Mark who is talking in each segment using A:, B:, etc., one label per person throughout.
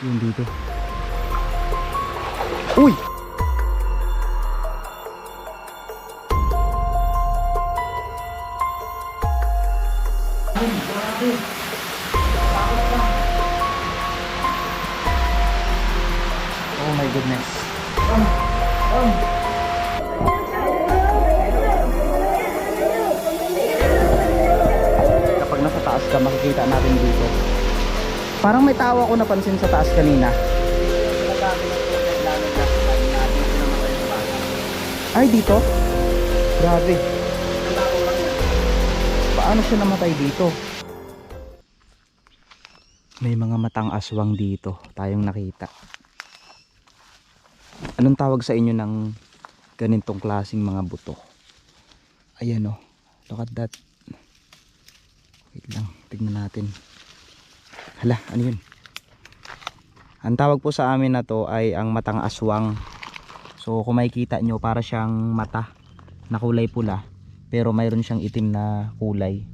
A: Yun dito. Uy! Oh my goodness. Kapag nasa taas ka, makikita natin dito. Parang may tawa ko napansin sa taas kanina. Ay, dito? Grabe. Paano siya namatay dito? May mga matang aswang dito tayong nakita. Anong tawag sa inyo ng ganitong klasing mga buto? Ayan o. Look at that. Wait lang. Tignan natin. Hala, ano yun? Ang tawag po sa amin na to ay ang matang aswang. So kung makikita nyo para siyang mata na kulay pula pero mayroon siyang itim na kulay.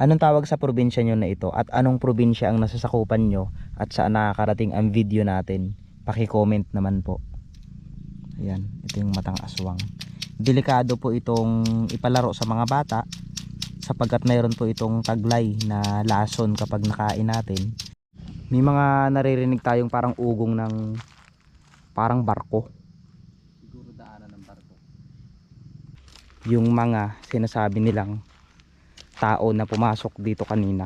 A: Anong tawag sa probinsya nyo na ito at anong probinsya ang nasasakupan nyo at saan nakakarating ang video natin? Paki-comment naman po. Ayan, ito yung matang aswang. Delikado po itong ipalaro sa mga bata sapagkat mayroon po itong taglay na lason kapag nakain natin. May mga naririnig tayong parang ugong ng parang barko.
B: Siguro daanan ng barko.
A: Yung mga sinasabi nilang tao na pumasok dito kanina.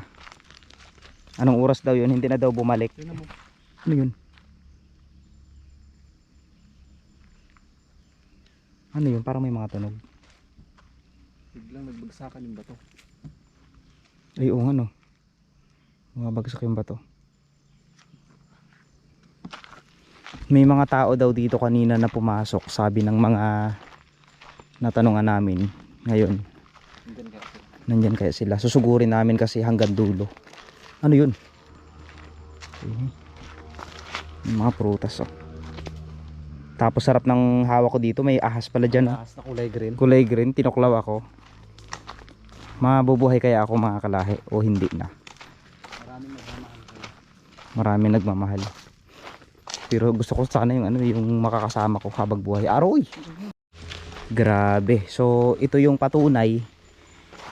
A: Anong oras daw yun? Hindi na daw bumalik. Ano yun? Ano yun? Parang may mga tunog.
B: Biglang nagbagsakan yung bato.
A: Ay, oo nga no. Mga bagsak yung bato. May mga tao daw dito kanina na pumasok, sabi ng mga natanungan namin. Ngayon,
B: Hanggang kaya sila.
A: nandyan kaya sila. Susugurin namin kasi hanggang dulo. Ano yun? Yung mga prutas oh. Tapos sarap ng hawak ko dito, may ahas pala dyan ah.
B: Taas na kulay green.
A: Kulay green, tinuklaw ako. Mabubuhay kaya ako mga kalahi o hindi na.
B: Maraming nagmamahal kayo.
A: Marami nagmamahal. Pero gusto ko sana yung ano yung makakasama ko habang buhay. Aroy. Grabe. So ito yung patunay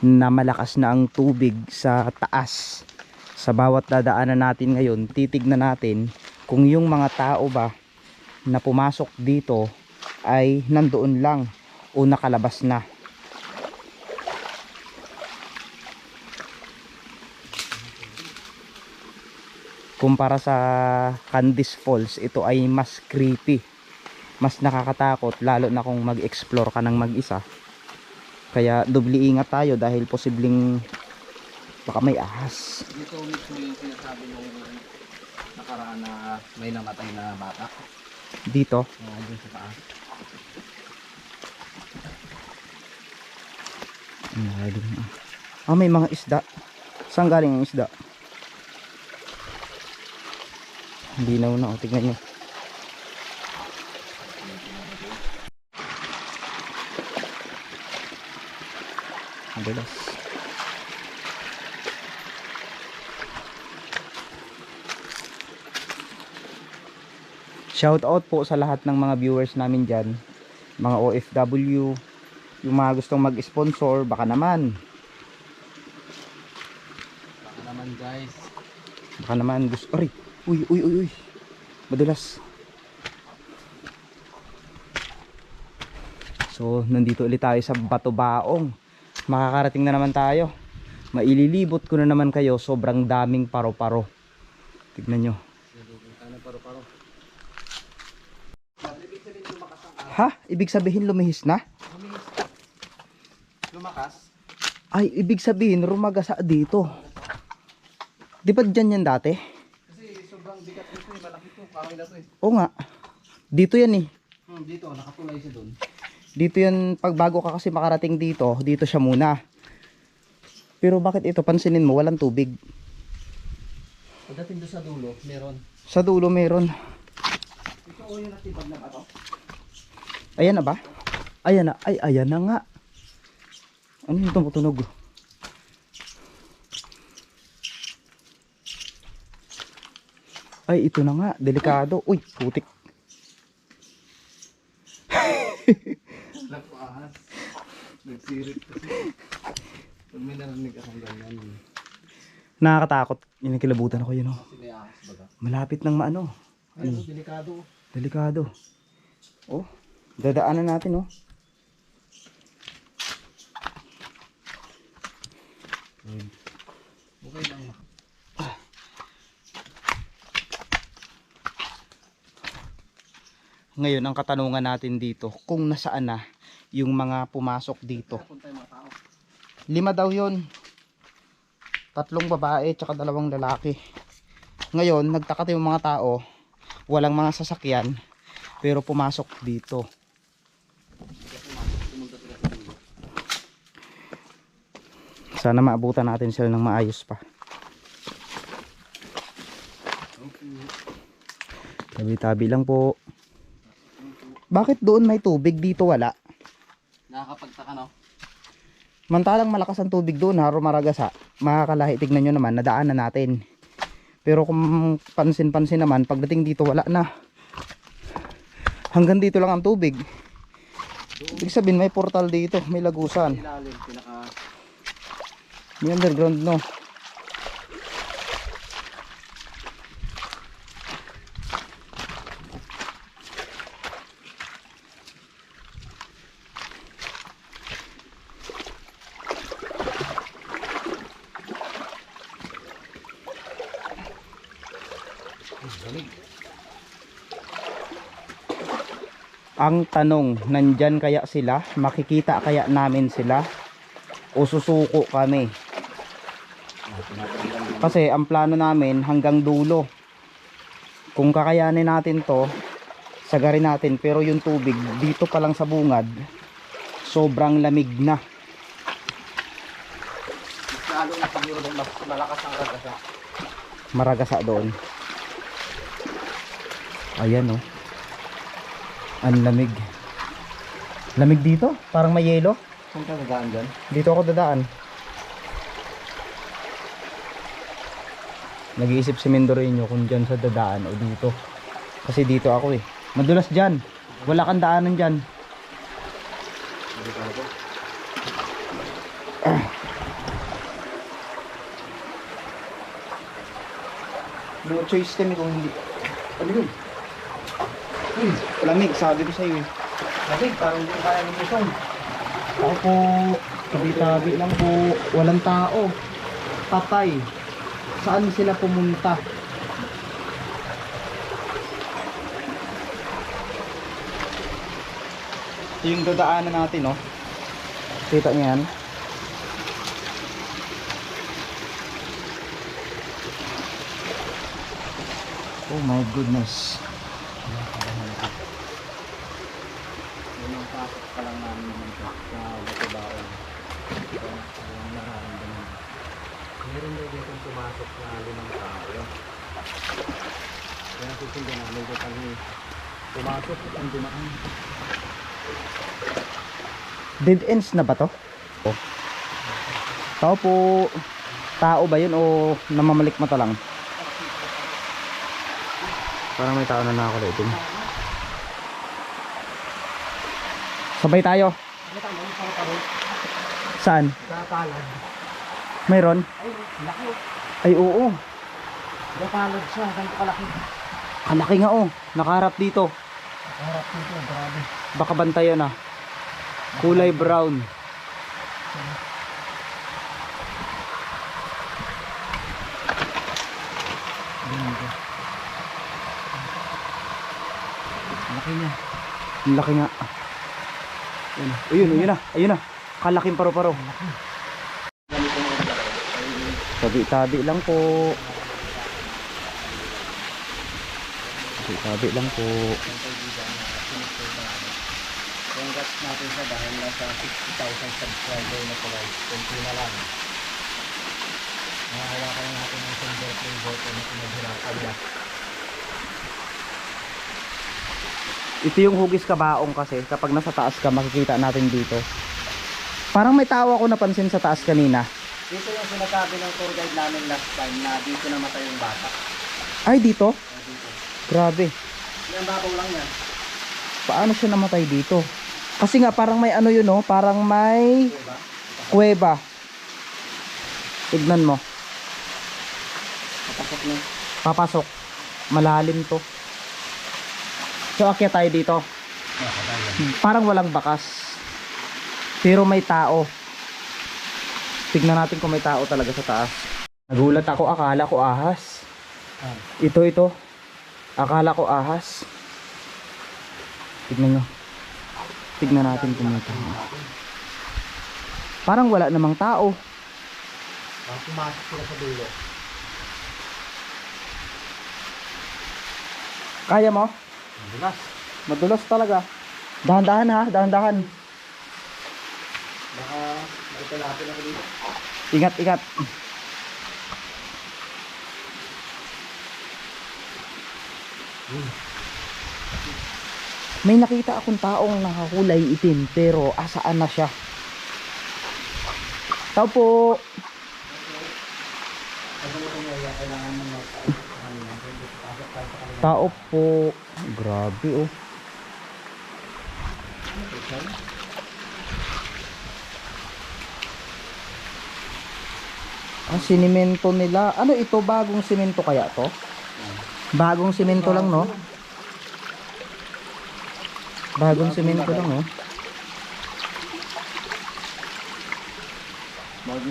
A: na malakas na ang tubig sa taas. Sa bawat dadaanan natin ngayon, titignan natin kung yung mga tao ba na pumasok dito ay nandoon lang o nakalabas na. Kumpara sa Candice Falls ito ay mas creepy. Mas nakakatakot lalo na kung mag-explore ka ng mag-isa. Kaya dubli ingat tayo dahil posibleng baka may ahas.
B: Dito mismo yung sinasabi nung nakaraan na may namatay na bata.
A: dito?
B: Uh, dun sa taas.
A: ah may mga isda. Saan galing ang isda hindi na o tignan nyo Madulas. Shout out po sa lahat ng mga viewers namin dyan. Mga OFW, yung mga gustong mag-sponsor, baka naman.
B: Baka naman guys.
A: Baka naman gusto. Aray! Uy, uy, uy, uy. Madulas. So, nandito ulit tayo sa Bato Baong. Makakarating na naman tayo. Maililibot ko na naman kayo. Sobrang daming paro-paro. Tignan nyo. Ha? Ibig sabihin lumihis na?
B: Lumakas.
A: Ay, ibig sabihin rumagasa dito. Di ba dyan yan dati?
B: Sobrang bigat nito eh. Malaki to. Kahoy na to eh.
A: Oo nga. Dito yan eh.
B: Hmm, dito nakatulay siya dun.
A: Dito yan, pag bago ka kasi makarating dito, dito siya muna. Pero bakit ito, pansinin mo, walang tubig.
B: Pagdating doon sa dulo, meron.
A: Sa dulo meron.
B: Ito o yung natibag ng bato.
A: Ayan na ba? Ayan na. Ay, ayan na nga. Ano yung tumutunog? Ay, ito na nga. Delikado. Uy, putik.
B: Nagpaahas. Nagsirit kasi. Pag may narinig akong ganyan.
A: Nakakatakot. Inikilabutan ako yun, oh.
B: Siniahas baga.
A: Malapit ng maano.
B: Ay, ito, delikado.
A: Delikado. Oh, dadaanan natin, oh.
B: Okay lang.
A: Ngayon, ang katanungan natin dito, kung nasaan na yung mga pumasok dito. Lima daw yun. Tatlong babae, tsaka dalawang lalaki. Ngayon, nagtaka yung mga tao, walang mga sasakyan, pero pumasok dito. Sana maabutan natin sila ng maayos pa. Tabi-tabi lang po. Bakit doon may tubig dito wala?
B: Nakakapagtaka no?
A: Mantalang malakas ang tubig doon, haro maragasa. Makakalahi, tignan nyo naman, nadaan na natin. Pero kung pansin-pansin naman, pagdating dito wala na. Hanggang dito lang ang tubig. Ibig sabihin may portal dito, may lagusan. May underground no. Ang tanong, nandyan kaya sila? Makikita kaya namin sila? O susuko kami? Kasi ang plano namin hanggang dulo. Kung kakayanin natin to, sagarin natin. Pero yung tubig dito pa lang sa bungad, sobrang lamig na.
B: Lalo na siguro doon malakas ang ragasa.
A: Maragasa doon. Ayan oh. Ang lamig. Lamig dito? Parang may yelo.
B: Saan ka nagaan dyan?
A: Dito ako dadaan. Nag-iisip si Mendoreño kung dyan sa dadaan o dito. Kasi dito ako eh. Madulas dyan. Wala kang daanan dyan. No choice kami kung hindi. Ano yun? Uy, lamig. Sabi ko sa'yo eh.
B: Lamig, parang hindi kaya ng pusong.
A: Ako po, tabi-tabi lang po. Walang tao. Patay. Saan sila pumunta? Yung dadaanan natin, no? Kita niyo yan? Oh my goodness.
B: Pasok pa lang namin naman ito na batubaon. Ito ang nararamdaman. Meron daw dito pumasok na limang tao. Kaya susundan namin ito kami pumasok at ang dumaan.
A: Dead ends na ba to? Oh. Tao po. Tao ba yun o namamalik mata lang? Parang may tao na nakakalitin. Sabay tayo. Saan?
B: Gapalad.
A: Mayroon?
B: Ay, laki.
A: Ay oo.
B: Gapalad siya, ganito kalaki.
A: Kalaki nga oh. Nakaharap dito.
B: Harap nito, grabe.
A: Baka bantayan ah. Kulay brown.
B: Laki niya.
A: Laki nga. Ayun, ayun, ayun na. Ayun na. Kalaking paro-paro. Tabi-tabi lang po. Tabi-tabi lang po.
B: Congrats natin siya dahil nasa 60,000 subscriber na po guys. Kunti na lang. Nakahawakan na natin ang silver button na pinaghirapan niya.
A: Ito yung hugis kabaong kasi kapag nasa taas ka makikita natin dito. Parang may tao ako napansin sa taas kanina.
B: Dito yung sinasabi ng tour guide namin last time na dito namatay yung bata.
A: Ay dito?
B: Eh,
A: Grabe.
B: Ilang babaw lang yan.
A: Paano siya namatay dito? Kasi nga parang may ano yun no? Parang may
B: Diba?
A: kuweba. Tignan mo.
B: Kapasok na.
A: Papasok. Malalim to. So akyat tayo dito. Parang walang bakas. Pero may tao. Tignan natin kung may tao talaga sa taas. Nagulat ako, akala ko ahas.
B: Ah.
A: Ito, ito. Akala ko ahas. Tignan nyo. Tignan natin kung may tao. Parang wala namang tao.
B: Parang pumasok sila sa dulo.
A: Kaya mo?
B: Ang Bulas.
A: Madulas talaga. Dahan-dahan ha, dahan-dahan.
B: Baka maitalapin ako dito.
A: Ingat, ingat. May nakita akong taong nakakulay itim pero asaan na siya? Tao po.
B: Ano kailangan mo
A: Tao po. Grabe oh. Ang sinimento nila. Ano ito? Bagong simento kaya to? Bagong simento lang no? Bagong simento lang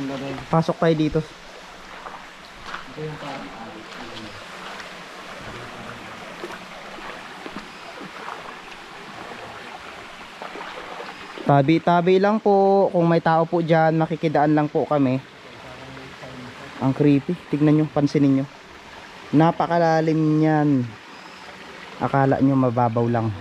B: lagay.
A: Pasok tayo dito.
B: Ito yung parang
A: Tabi-tabi lang po. Kung may tao po dyan, makikidaan lang po kami. Ang creepy. Tignan nyo, pansinin nyo. Napakalalim niyan. Akala nyo mababaw lang.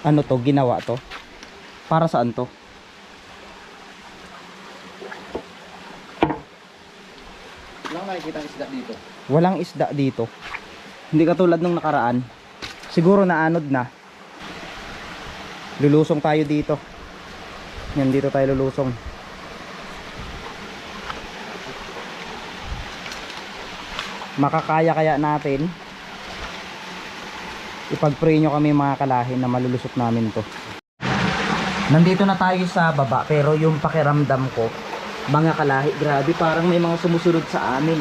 A: Ano to? Ginawa to? Para saan to?
B: Lang nakikita isda dito.
A: Walang isda dito. Hindi katulad nung nakaraan. Siguro naanod na. Lulusong tayo dito. Yan, dito tayo lulusong. Makakaya kaya natin ipag-pray nyo kami mga kalahin na malulusot namin to. Nandito na tayo sa baba pero yung pakiramdam ko mga kalahi, grabe parang may mga sumusunod sa amin.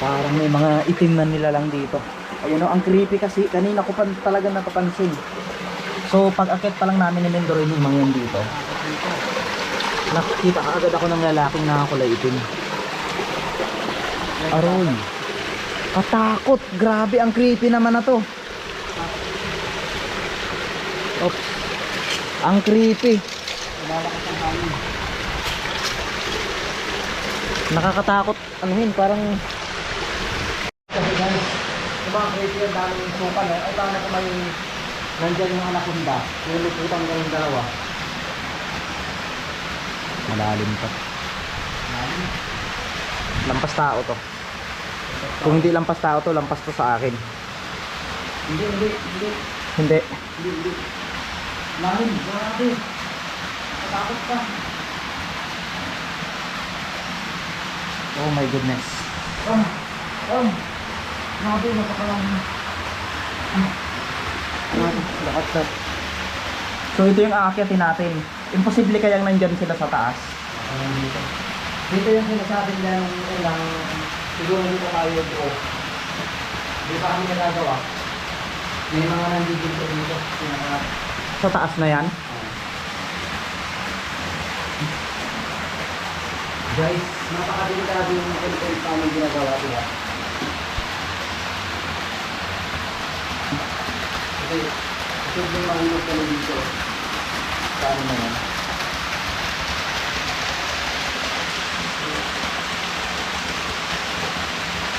A: Parang may mga itim na nila lang dito. Ayun o, ang creepy kasi kanina ko pa talaga napapansin. So pag akit pa lang namin ni Mendorin yung mga yan dito. Nakikita ka agad ako ng lalaking nakakulay itim. Aroy. Katakot. Grabe, ang creepy naman na to. Ang creepy.
B: Lumalakas ang hangin.
A: Nakakatakot. Ano yun, parang
B: Kasi guys, yung mga crazy yung suka no? Ay paano may nandyan yung anak kunda, yung luputan kayong dalawa.
A: malalim pa. Lampas tao to. Kung hindi lampas tao to, lampas to sa akin.
B: Hindi, hindi, hindi,
A: Hindi.
B: hindi, hindi. Lalim, grabe. Nakatakot ka.
A: Oh my goodness.
B: Oh, oh. Grabe, napakalalim.
A: Grabe, lakas na. So ito yung aakyatin natin. Imposible kayang nandyan sila sa taas.
B: Dito. Dito yung sinasabi nila nung ilang siguro dito tayo buo. Di pa kami nagagawa. May mga nandito dito. Pinaka,
A: Sa taas na yan.
B: Guys, napakadelikado yung content pa ng ginagawa diba? Kasi, ito yung mahulog kami dito. Paano na yan?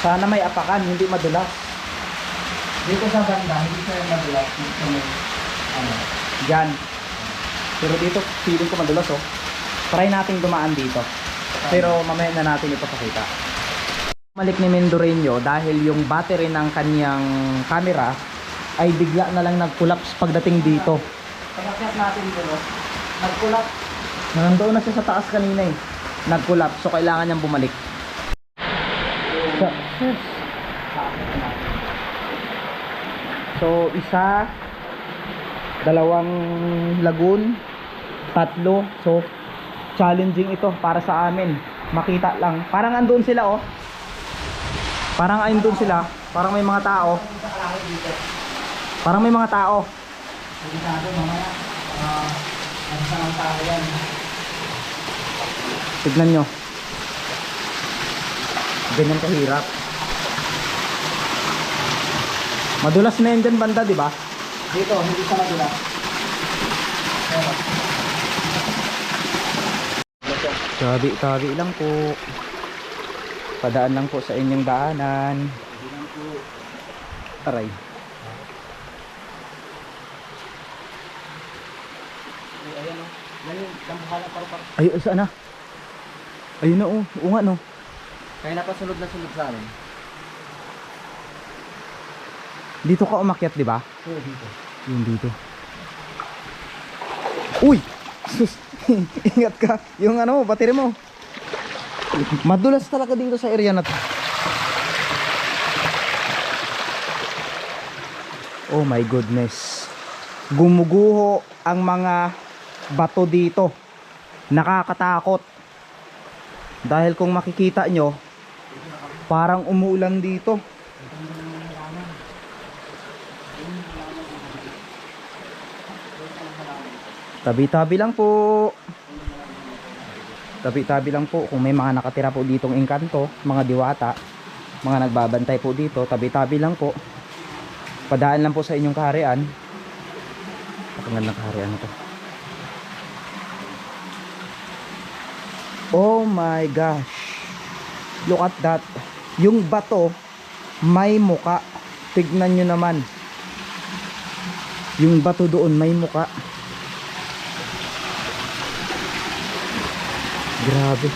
A: Sana may apakan, hindi madulas.
B: Dito sa banda, hindi siya madulas. Dito may, ano,
A: Diyan. Pero dito, feeling ko madulas oh. Try nating dumaan dito. Pero mamaya na natin ipapakita. Malik ni Mendoreño dahil yung battery ng kanyang camera ay bigla na lang nag-collapse pagdating dito.
B: Pag-akyat natin dito, nagkulap.
A: Nandoon na siya sa taas kanina eh. Nag-collapse so kailangan niyang bumalik. So, so isa, dalawang lagoon, tatlo. So challenging ito para sa amin. Makita lang. Parang andun sila oh. Parang andun sila. Parang may mga tao. Parang may mga tao. Tignan nyo. Ganyan kahirap. Madulas na yan dyan banda, di ba?
B: Dito, hindi madula. Pero,
A: Tabi-tabi lang po. Padaan lang po sa inyong daanan. Aray.
B: Ay, ayan o. Yan yung dambuhalang paru-paro.
A: Ay, saan na? Ayun na oh. Oo nga no.
B: Kaya napasunod na sunod sa amin.
A: Dito ka umakyat, di ba?
B: Oo, dito.
A: Yung dito. Uy! Sus! Ingat ka. Yung ano, battery mo. Madulas talaga dito sa area na to. Oh my goodness. Gumuguho ang mga bato dito. Nakakatakot. Dahil kung makikita nyo, parang umuulan dito. Tabi-tabi lang po. Tabi-tabi lang po kung may mga nakatira po ditong engkanto, mga diwata, mga nagbabantay po dito, tabi-tabi lang po. Padaan lang po sa inyong kaharian. Napakagandang kaharian na to. Oh my gosh. Look at that. Yung bato may muka. Tignan nyo naman. Yung bato doon may muka. Grabe.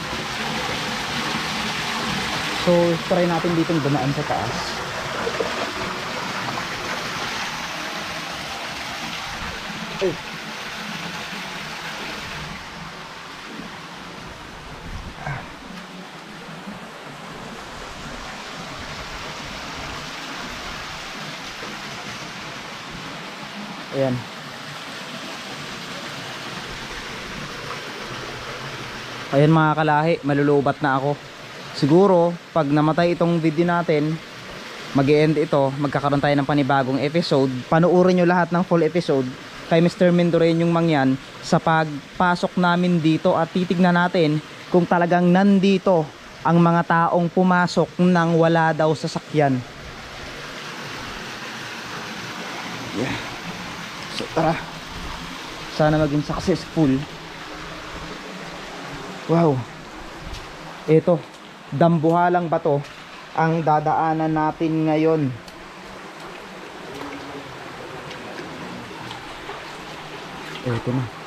A: So, try natin dito dumaan sa taas. Ay. Ayan. Ayan mga kalahi, malulubat na ako. Siguro, pag namatay itong video natin, mag end ito, magkakaroon tayo ng panibagong episode. Panuorin nyo lahat ng full episode kay Mr. Mendoreñong Mangyan sa pagpasok namin dito at titignan natin kung talagang nandito ang mga taong pumasok nang wala daw sasakyan. Yeah. So tara. Sana maging successful. Wow. Ito, dambuhalang bato ang dadaanan natin ngayon. Ito na.